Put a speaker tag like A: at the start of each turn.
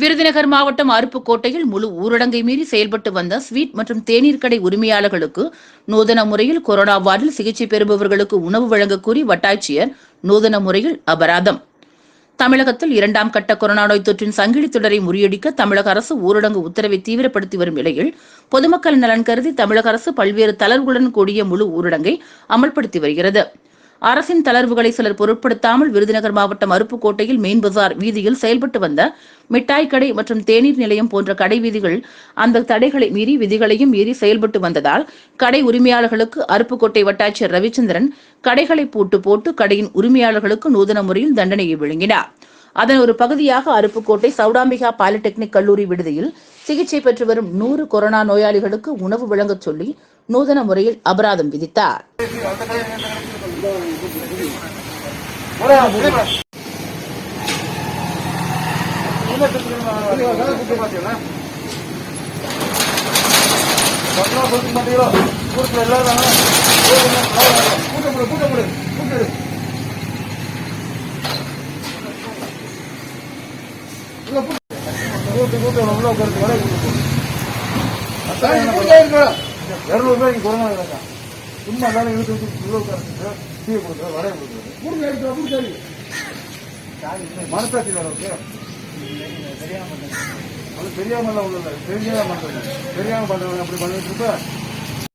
A: விருதுநகர் மாவட்டம் அருப்புக்கோட்டையில் முழு ஊரடங்கை மீறி செயல்பட்டு வந்த ஸ்வீட் மற்றும் தேநீர் கடை உரிமையாளர்களுக்கு நூதன முறையில் கொரோனா வார்டில் சிகிச்சை பெறுபவர்களுக்கு உணவு வழங்க கூறி வட்டாட்சியர் நூதன முறையில் அபராதம். தமிழகத்தில் இரண்டாம் கட்ட கொரோனா நோய் தொற்றின் சங்கிலி தொடரை முறியடிக்க தமிழக அரசு ஊரடங்கு உத்தரவை தீவிரப்படுத்தி வரும் நிலையில் பொதுமக்கள் நலன் கருதி தமிழக அரசு பல்வேறு தளர்வுகளுடன் கூடிய முழு ஊரடங்கை அமல்படுத்தி வருகிறது. அரசின் தளர்வுகளை சிலர் பொருட்படுத்தாமல் விருதுநகர் மாவட்டம் அருப்புக்கோட்டையில் மெயின் பஜார் வீதியில் செயல்பட்டு வந்த மிட்டாய் கடை மற்றும் தேநீர் நிலையம் போன்ற கடை வீதிகள் அந்த தடைகளை மீறி விதிகளையும் மீறி செயல்பட்டு வந்ததால் கடை உரிமையாளர்களுக்கு அருப்புக்கோட்டை வட்டாட்சியர் ரவிச்சந்திரன் கடைகளை பூட்டு போட்டு கடையின் உரிமையாளர்களுக்கு நூதன முறையில் தண்டனையை வழங்கினார். அதன் ஒரு பகுதியாக அருப்புக்கோட்டை சௌடாம்பிகா பாலிடெக்னிக் கல்லூரி விடுதியில் சிகிச்சை பெற்று வரும் நூறு கொரோனா நோயாளிகளுக்கு உணவு வழங்கச் சொல்லி நூதன முறையில் அபராதம் விதித்தார்.
B: இருநூறு ரூபாய்க்கு கொரோனா இல்லைங்க சும்மா எல்லாரும் இழுத்து விட்டு உள்ள உட்காந்து டீ கொடுக்குறேன் வரைய கொடுக்குறேன் மனசாட்சி வேலை இருக்கு. அது தெரியாம எல்லாம் உள்ள தெரிஞ்சாதான் பண்றது தெரியாம பண்றவங்க அப்படி பண்ணிட்டு இருப்ப